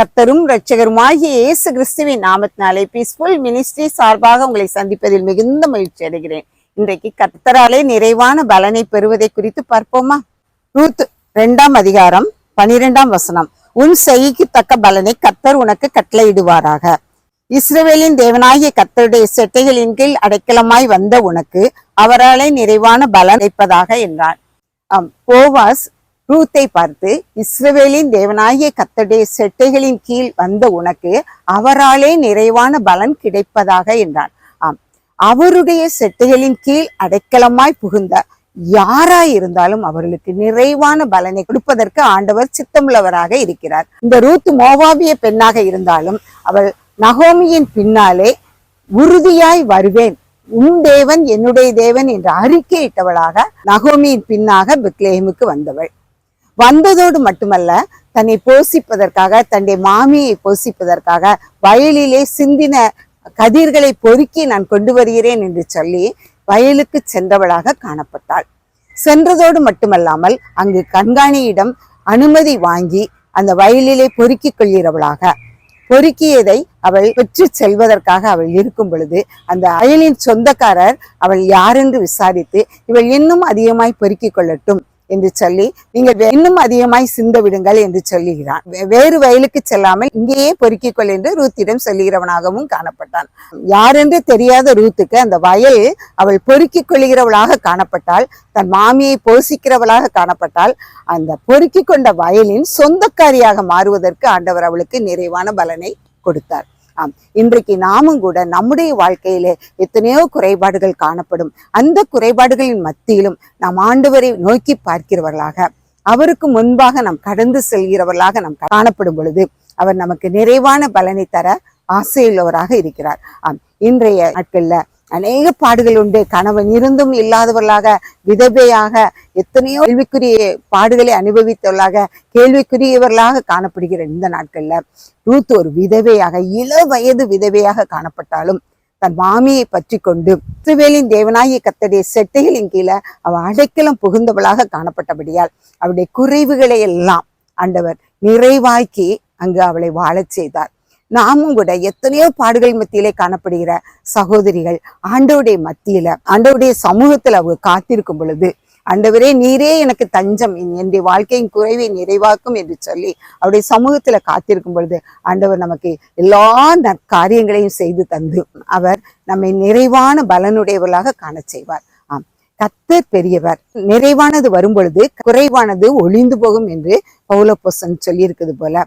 கத்தரும் ரட்சகருமாகிய இயேசு கிறிஸ்துவின் நாமத்தினாலே பீஸ்ஃபுல் மினிஸ்ட்ரி சார்பாக உங்களை சந்திப்பதில் மிகுந்த மகிழ்ச்சி அடைகிறேன். இன்றைக்கு கர்த்தராலே நிறைவான பலனை பெறுவதை குறித்து பார்ப்போமா? ரூத் ரெண்டாம் அதிகாரம் பனிரெண்டாம் வசனம். உன் செய்கைக்கு தக்க பலனை கத்தர் உனக்கு கட்டளையிடுவாராக. இஸ்ரேலின் தேவனாகிய கத்தருடைய செட்டைகளின் கீழ் அடைக்கலமாய் வந்த உனக்கு அவராலே நிறைவான பலன் கிடைப்பதாக என்றான் போவாஸ் ரூத்தை பார்த்து இஸ்ரவேலின் தேவனாகிய கத்தடைய செட்டைகளின் கீழ் வந்த உனக்கு அவராலே நிறைவான பலன் கிடைப்பதாக என்றான். ஆம். அவருடைய செட்டைகளின் கீழ் அடைக்கலமாய் புகுந்த யாராய் இருந்தாலும் அவர்களுக்கு நிறைவான பலனை கொடுப்பதற்கு ஆண்டவர் சித்தமுள்ளவராக இருக்கிறார். இந்த ரூத் மோவாபிய பெண்ணாக இருந்தாலும் அவள் நகோமியின் பின்னாலே உறுதியாய் வருவேன். உன் தேவன் என்னுடைய தேவன் என்று அறிக்கையிட்டவளாக நகோமியின் பின்னாக பெத்லேஹேமுக்கு வந்தவள். வந்ததோடு மட்டுமல்ல தன்னை போஷிப்பதற்காக தன்னுடைய மாமியை போஷிப்பதற்காக வயலிலே சிந்தின கதிர்களை பொறுக்கி நான் கொண்டு வருகிறேன் என்று சொல்லி வயலுக்கு சென்றவளாக காணப்பட்டாள். சென்றதோடு மட்டுமல்லாமல் அங்கு கண்காணியிடம் அனுமதி வாங்கி அந்த வயலிலே பொறுக்கிக் கொள்கிறவளாக. பொறுக்கியதை அவள் பெற்று செல்வதற்காக அவள் இருக்கும் பொழுது அந்த அயலின் சொந்தக்காரர் அவள் யாரென்று விசாரித்து இவள் இன்னும் அதிகமாய் பொறுக்கிக் கொள்ளட்டும் என்று சொல்லி நீங்கள் இன்னும் அதிகமாய் சிந்த விடுங்கள் என்று சொல்லுகிறான். வேறு வயலுக்கு செல்லாமல் இங்கேயே பொறுக்கிக் கொள் என்று ரூத்திடம் சொல்லுகிறவனாகவும் காணப்பட்டான். யாரென்று தெரியாத ரூத்துக்கு அந்த வயல் அவள் பொறுக்கிக் கொள்கிறவளாக காணப்பட்டால் தன் மாமியை போஷிக்கிறவளாக காணப்பட்டால் அந்த பொறுக்கிக் கொண்ட வயலின் சொந்தக்காரியாக மாறுவதற்கு ஆண்டவர் அவளுக்கு நிறைவான பலனை கொடுத்தார். ஆம். இன்றைக்கு நாமும் கூட நம்முடைய வாழ்க்கையிலே எத்தனையோ குறைபாடுகள் காணப்படும். அந்த குறைபாடுகளின் மத்தியிலும் நாம் ஆண்டவரை நோக்கி பார்க்கிறவர்களாக அவருக்கு முன்பாக நாம் கடந்து செல்கிறவர்களாக நாம் காணப்படும் பொழுது அவர் நமக்கு நிறைவான பலனை தர ஆசையுள்ளவராக இருக்கிறார். ஆம். இன்றைய நாட்களில் அநேக பாடுகள் உண்டு. கணவன் இருந்தும் இல்லாதவர்களாக விதவையாக எத்தனையோ கேள்விக்குரிய பாடுகளை அனுபவித்தவர்களாக கேள்விக்குரியவர்களாக காணப்படுகிற இந்த நாட்கள்ல ரூத் ஒரு விதவையாக இள வயது விதவையாக காணப்பட்டாலும் தன் மாமியை பற்றி கொண்டு இஸ்ரவேலின் தேவனாயி கத்தடைய செட்டைகளின் கீழே அவள் அடைக்கலம் புகுந்தவளாக காணப்பட்டபடியால் அவளுடைய குறைவுகளை எல்லாம் ஆண்டவர் நிறைவாக்கி அங்கு அவளை வாழச் செய்தார். நாமும் கூட எத்தனையோ பாடுகள் மத்தியிலே காணப்படுகிற சகோதரிகள் ஆண்டவருடைய மத்தியில ஆண்டவருடைய சமூகத்துல அவங்க காத்திருக்கும் பொழுது ஆண்டவரே நீரே எனக்கு தஞ்சம் என்னுடைய வாழ்க்கையின் குறைவை நிறைவாக்கும் என்று சொல்லி அவருடைய சமூகத்துல காத்திருக்கும் பொழுது ஆண்டவர் நமக்கு எல்லா நற்காரியங்களையும் செய்து தந்து அவர் நம்மை நிறைவான பலனுடையவர்களாக காண செய்வார். ஆம். கத்தர் பெரியவர். நிறைவானது வரும் பொழுது குறைவானது ஒளிந்து போகும் என்று பௌலப்போசன் சொல்லியிருக்கிறது போல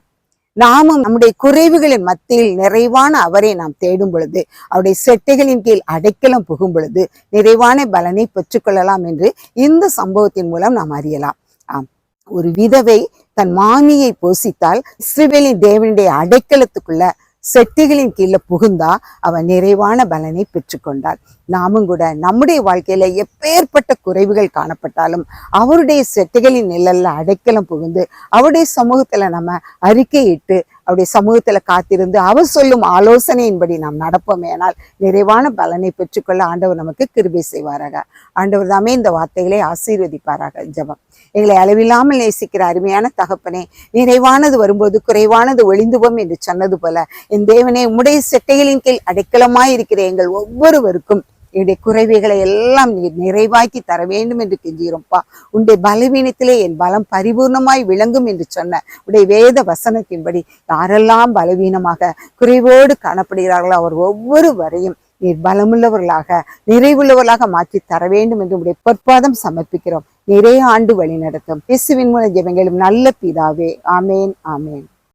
நாமும் நம்முடைய குறைவுகளின் மத்தியில் நிறைவான அவரை நாம் தேடும் பொழுது அவருடைய செட்டைகளின் கீழ் அடைக்கலம் புகும் பொழுது நிறைவான பலனை பெற்றுக்கொள்ளலாம் என்று இந்த சம்பவத்தின் மூலம் நாம் அறியலாம். ஆம். ஒரு விதவை தன் மாமியை போசித்தால் இஸ்ரேலின் தேவனுடைய அடைக்கலத்துக்குள்ள செட்டிகளின் கீழே புகுந்தா அவன் நிறைவான பலனை பெற்றுக்கொண்டாள் நாமும் கூட நம்முடைய வாழ்க்கையில எப்பேற்பட்ட குறைவுகள் காணப்பட்டாலும் அவருடைய சக்திகளின் நிழல்ல அடைக்கலம் புகுந்து அவருடைய சமூகத்துல நம்ம அறிக்கையிட்டு அவருடைய சமூகத்தில் காத்திருந்து அவர் சொல்லும் ஆலோசனையின்படி நாம் நடப்போமேனால் நிறைவான பலனை பெற்றுக்கொள்ள ஆண்டவர் நமக்கு கிருபை செய்வாராக. ஆண்டவர் தாமே இந்த வார்த்தைகளை ஆசீர்வதிப்பாராக. ஜபம். எங்களை அளவில்லாமல் நேசிக்கிற அருமையான தகப்பனே நிறைவானது வரும்போது குறைவானது ஒளிந்துவோம் என்று சொன்னது போல என் தேவனே உம்முடைய செட்டைகளின் கீழ் அடைக்கலமாய் இருக்கிற எங்கள் ஒவ்வொருவருக்கும் என்னுடைய குறைவைகளை எல்லாம் நீர் நிறைவாக்கி தர வேண்டும் என்று கெஞ்சுகிறோம்ப்பா. உன்னுடைய பலவீனத்திலே என் பலம் பரிபூர்ணமாய் விளங்கும் என்று சொன்ன உடைய வேத வசனத்தின்படி யாரெல்லாம் பலவீனமாக குறைவோடு காணப்படுகிறார்களோ அவர் ஒவ்வொரு வரையும் நீர் பலமுள்ளவர்களாக நிறைவுள்ளவர்களாக மாற்றி தர வேண்டும் என்று உடைய பொற்பாதம் சமர்ப்பிக்கிறோம். நிறைய ஆண்டு வழி நடத்தும். இயேசுவின் மூலம் ஜெபங்களும் நல்ல பிதாவே. ஆமேன் ஆமேன்.